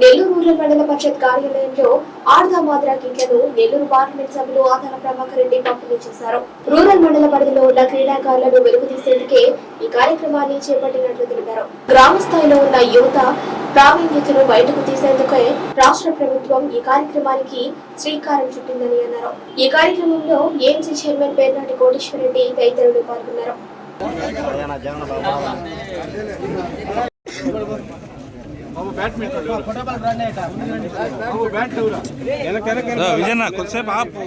Nellore rural మండల పరిషత్ కార్యాలయంలో ఆర్ధా మాద్రా కిట్లను నెల్లూరు పార్లమెంట్ సభ్యులు ఆధార ప్రభాకర్ రెడ్డి పంపిణీ చేశారు. రూరల్ మండల పరిధిలో ఉన్న క్రీడాకారులను వెలుగుతీసేందుకే ఈ కార్యక్రమాన్ని చేపట్టినట్లు తెలిపారు. గ్రామ స్థాయిలో ఉన్న యువత ప్రావీణ్యతను బయటకు తీసేందుకే రాష్ట్ర ప్రభుత్వం ఈ కార్యక్రమానికి శ్రీకారం చుట్టిందని అన్నారు. ఈ కార్యక్రమంలో ఏఎంసీ చైర్మన్ పేర్నాటి కోటేశ్వరరెడ్డి తదితరులు పాల్గొన్నారు. విజయన్న కొద్దిసేపు ఆపు.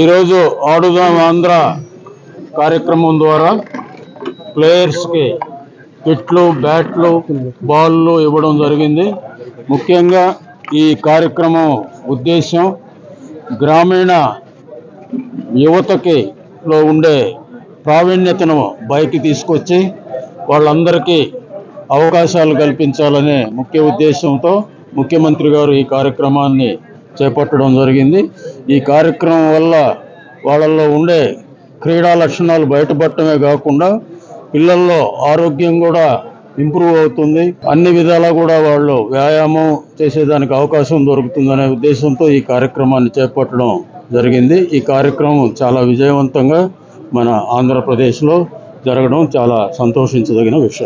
ఈరోజు ఆడుదాం ఆంధ్ర కార్యక్రమం ద్వారా ప్లేయర్స్కి కిట్లు బ్యాట్లు బాల్లు ఇవ్వడం జరిగింది. ముఖ్యంగా ఈ కార్యక్రమం ఉద్దేశం గ్రామీణ యువతకి లో ఉండే ప్రావీణ్యతను బయటికి తీసుకొచ్చి వాళ్ళందరికీ అవకాశాలు కల్పించాలనే ముఖ్య ఉద్దేశంతో ముఖ్యమంత్రి గారు ఈ కార్యక్రమాన్ని చేపట్టడం జరిగింది. ఈ కార్యక్రమం వల్ల వాళ్ళల్లో ఉండే క్రీడా లక్షణాలు బయటపడటమే కాకుండా పిల్లల్లో ఆరోగ్యం కూడా ఇంప్రూవ్ అవుతుంది. అన్ని విధాలా కూడా వాళ్ళు వ్యాయామం చేసేదానికి అవకాశం దొరుకుతుందనే ఉద్దేశంతో ఈ కార్యక్రమాన్ని చేపట్టడం జరిగింది. ఈ కార్యక్రమం చాలా విజయవంతంగా మన ఆంధ్రప్రదేశ్లో జరగడం చాలా సంతోషించదగిన విషయం.